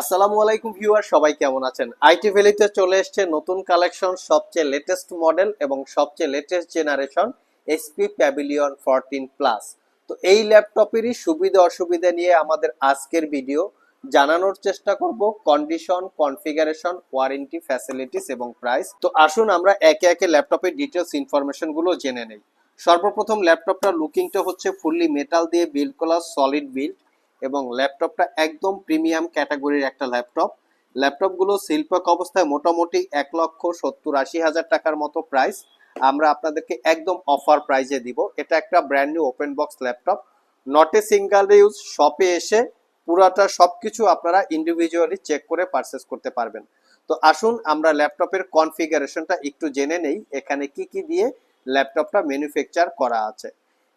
আসসালামু আলাইকুম ভিউয়ার, সবাই কেমন আছেন? আইটি ভ্যালিতে চলে এসেছে নতুন কালেকশন, সবচেয়ে লেটেস্ট মডেল এবং সবচেয়ে latest generation HP Pavilion fourteen plus তো এই ল্যাপটপেরই সুবিধা অসুবিধা নিয়ে আমাদের আজকের ভিডিও জানানোর চেষ্টা করব। কন্ডিশন কনফিগারেশন ওয়ারেন্টি ফ্যাসিলিটিস এবং প্রাইস তো আসুন আমরা একে একে ল্যাপটপের ডিটেলস ইনফরমেশনগুলো জেনে নেই। সর্বপ্রথম ল্যাপটপটা লুকিংটা হচ্ছে ফুললি মেটাল দিয়ে বিল্ড করা সলিড বিল্ড এবং ল্যাপটপটা একদম প্রিমিয়াম ক্যাটাগরির একটা ল্যাপটপ। ল্যাপটপগুলো শিল্পক অবস্থায় মোটামুটি এক লক্ষ সত্তর আশি হাজার টাকার মতো প্রাইস আমরা আপনাদেরকে একদম অফার প্রাইজে দিব। এটা একটা brand new open box laptop. Not a single use শপে এসে পুরাটা সবকিছু আপনারা ইন্ডিভিজুয়ালি চেক করে পারচেস করতে পারবেন। তো আসুন, আমরা ল্যাপটপের কনফিগারেশনটা একটু জেনে নেই, এখানে কি কি দিয়ে ল্যাপটপটা ম্যানুফ্যাকচার করা আছে।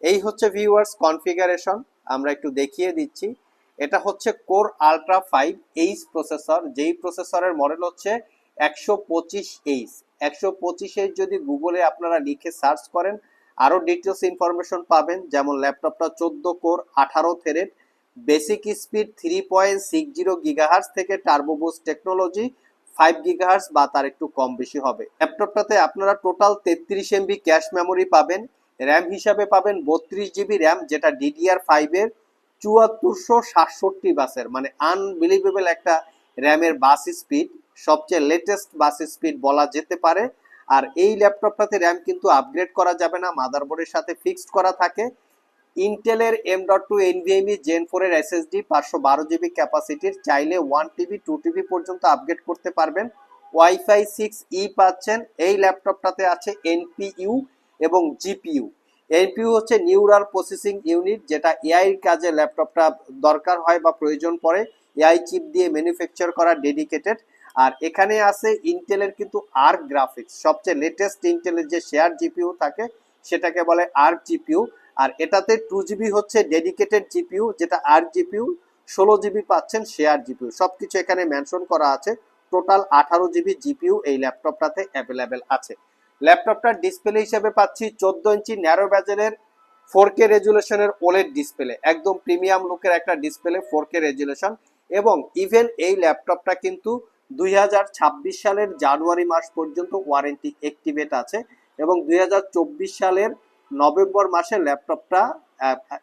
এই হচ্ছে ভিউয়ার্স কনফিগারেশন আমরা একটু দেখিয়ে দিচ্ছি। এটা হচ্ছে core ultra five H processor যেই প্রসেসরের মডেল হচ্ছে একশো পঁচিশ এইচ একশো পঁচিশ যদি গুগলে আপনারা লিখে সার্চ করেন, আরও ডিটেলস ইনফরমেশন পাবেন, যেমন ল্যাপটপটা চোদ্দ কোর আঠারো thread basic speed three point six zero gigahertz থেকে টার্বোবুস টেকনোলজি ফাইভ গিগাহার্স বা তার একটু কম বেশি হবে। ল্যাপটপটাতে আপনারা টোটাল তেত্রিশ এমবি ক্যাশ মেমোরি পাবেন। র্যাম হিসাবে পাবেন বত্রিশ জিবি র্যাম যেটা ডিডিআর ফাইভের চুয়াত্তরশো সাতষট্টি বাসের মানে আনবিলিভেবল একটা র্যামের বাস স্পিড সবচেয়ে লেটেস্ট বাস স্পিড বলা যেতে পারে। আর এই ল্যাপটপটাতে র্যাম কিন্তু আপগ্রেড করা যাবে না মাদারবোর্ডের সাথে ফিক্সড করা থাকে। ইন্টেলের M dot two NVMe gen ফোরের এসএসডি পাঁচশো বারো জিবি ক্যাপাসিটির চাইলে ওয়ান টিবি টু টিবি পর্যন্ত আপগ্রেড করতে পারবেন। ওয়াইফাই সিক্স ই পাচ্ছেন, এই ল্যাপটপটাতে আছে এনপিইউ এবং জিপিইউ। এনপিইউ হচ্ছে নিউরাল প্রসেসিং ইউনিট, যেটা এআই কাজে ল্যাপটপটা দরকার হয় বা প্রয়োজন পড়ে। এআই চিপ দিয়ে ম্যানুফ্যাকচার করা ডেডিকেটেড। আর এখানে আছে ইন্টেলের কিন্তু আর্ক গ্রাফিক্স। সবচেয়ে লেটেস্ট ইন্টেলের যে শেয়ার জিপিইউ থাকে, সেটাকে বলে আর্ক জিপিইউ। আর এটাতে টু জিবি হচ্ছে ডেডিকেটেড জিপিইউ, যেটা আর্ক জিপিইউ, ষোলো জিবি পাচ্ছেন শেয়ার জিপিইউ। সবকিছু এখানে মেনশন করা আছে। টোটাল আঠারো জিবি জিপিইউ এই ল্যাপটপটাতে অ্যাভেলেবেল আছে। ল্যাপটপটার ডিসপ্লে হিসেবে পাচ্ছি চোদ্দ inch narrow ব্যাজেলের four K resolution OLED display একদম প্রিমিয়াম লুকের একটা ডিসপ্লে ফোর কে রেজুলেশন এবং ইভেন এই ল্যাপটপটা কিন্তু দুই হাজার ছাব্বিশ সালের জানুয়ারি মাস পর্যন্ত ওয়ারেন্টি অ্যাক্টিভেট আছে এবং দুই হাজার চব্বিশ সালের নভেম্বর মাসে ল্যাপটপটা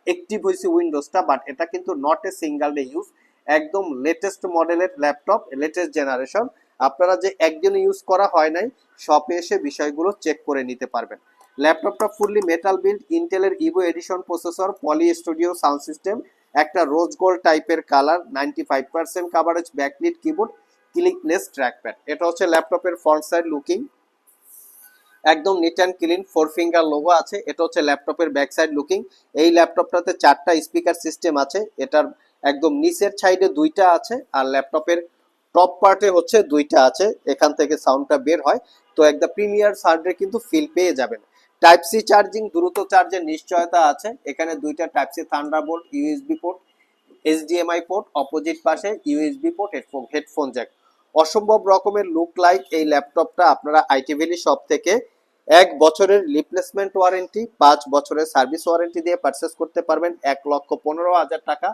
অ্যাক্টিভ হয়েছে উইন্ডোজটা বাট এটা কিন্তু not a single day use একদম লেটেস্ট মডেলের ল্যাপটপ লেটেস্ট জেনারেশন আপনারা যে একদিন ইউজ করা হয় নাই শপে এসে বিষয়গুলো চেক করে নিতে পারবেন। ল্যাপটপটা ফুললি মেটাল বিল্ড ইন্টেলের Evo edition processor Poly studio sound system একটা রোজ গোল্ড টাইপের colour ninety five percent coverage backlit keyboard clickless trackpad এটা হচ্ছে ল্যাপটপের ফ্রন্ট সাইড লুকিং একদম neat and clean four finger logo আছে। এটা হচ্ছে ল্যাপটপের ব্যাক সাইড লুকিং এই ল্যাপটপটাতে চারটা স্পিকার সিস্টেম আছে। এটার একদম নিচের সাইডে দুইটা আছে। আর ল্যাপটপের টপ পার্টে হচ্ছে দুইটা আছে, এখান থেকে সাউন্ডটা বের হয়। তো একদম প্রিমিয়ার সাউন্ডের কিন্তু ফিল পেয়ে যাবেন। টাইপ সি চার্জিং দ্রুত চার্জের নিশ্চয়তা আছে। এখানে দুইটা type C Thunderbolt USB port HDMI port opposite পাশে USB port headphone headphone jack অসম্ভব রকমের লুক লাইক এই ল্যাপটপটা আপনারা আইটিভেলি শপ থেকে এক বছরের রিপ্লেসমেন্ট ওয়ারেন্টি পাঁচ বছরের সার্ভিস ওয়ারেন্টি দিয়ে পারচেস করতে পারবেন। এক লক্ষ পনেরো হাজার টাকা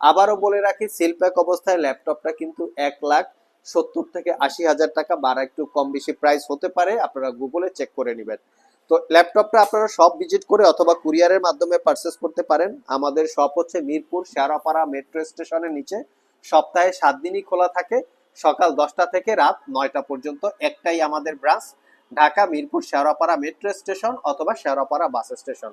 আবারও বলে রাখি সিল প্যাক অবস্থায় ল্যাপটপটা কিন্তু এক লাখ সত্তর থেকে আশি হাজার টাকা বা একটু কম বেশি প্রাইস হতে পারে, আপনারা গুগলে চেক করে নেবেন। তো ল্যাপটপটা আপনারা সব ভিজিট করে অথবা কুরিয়ারের মাধ্যমে পারচেস করতে পারেন। আমাদের শপ হচ্ছে মিরপুর শেয়ারাপাড়া মেট্রো স্টেশনের নিচে। সপ্তাহে সাত দিনই খোলা থাকে, সকাল দশটা থেকে রাত নয়টা পর্যন্ত। একটাই আমাদের branch Dhaka Mirpur Shewrapara metro station অথবা শেয়ারাপাড়া বাস স্টেশন